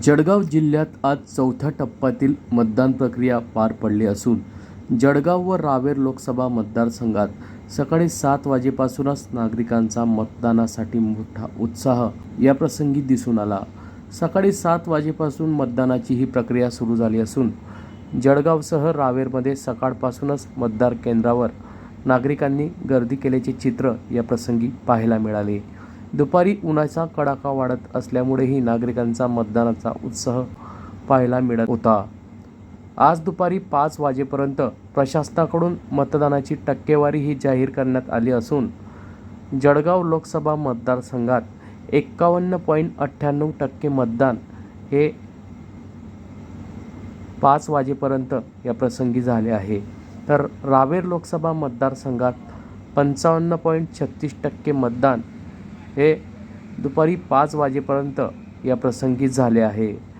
जळगाव जिल्ह्यात आज चौथ्या टप्प्यातील मतदान प्रक्रिया पार पडली असून जळगाव व रावेर लोकसभा मतदारसंघात सकाळी सात वाजेपासूनच नागरिकांचा मतदानासाठी मोठा उत्साह या प्रसंगी दिसून आला. सकाळी सात वाजेपासून मतदानाची ही प्रक्रिया सुरू झाली असून जळगावसह रावेरमध्ये सकाळपासूनच मतदार केंद्रावर नागरिकांनी गर्दी केल्याचे चित्र या प्रसंगी पाहायला मिळाले. दुपारी उन्हाचा कडाका वाढत असल्यामुळेही नागरिकांचा मतदानाचा उत्साह पाहायला मिळत होता. आज दुपारी पाच वाजेपर्यंत प्रशासनाकडून मतदानाची टक्केवारी ही जाहीर करण्यात आली असून जळगाव लोकसभा मतदारसंघात एक्कावन्न पॉईंट अठ्ठ्याण्णव टक्के मतदान हे पाच वाजेपर्यंत या प्रसंगी झाले आहे. तर रावेर लोकसभा मतदारसंघात पंचावन्न पॉईंट छत्तीस टक्के मतदान हे दुपारी पाच वाजेपर्यंत या प्रसंगी झाले आहे.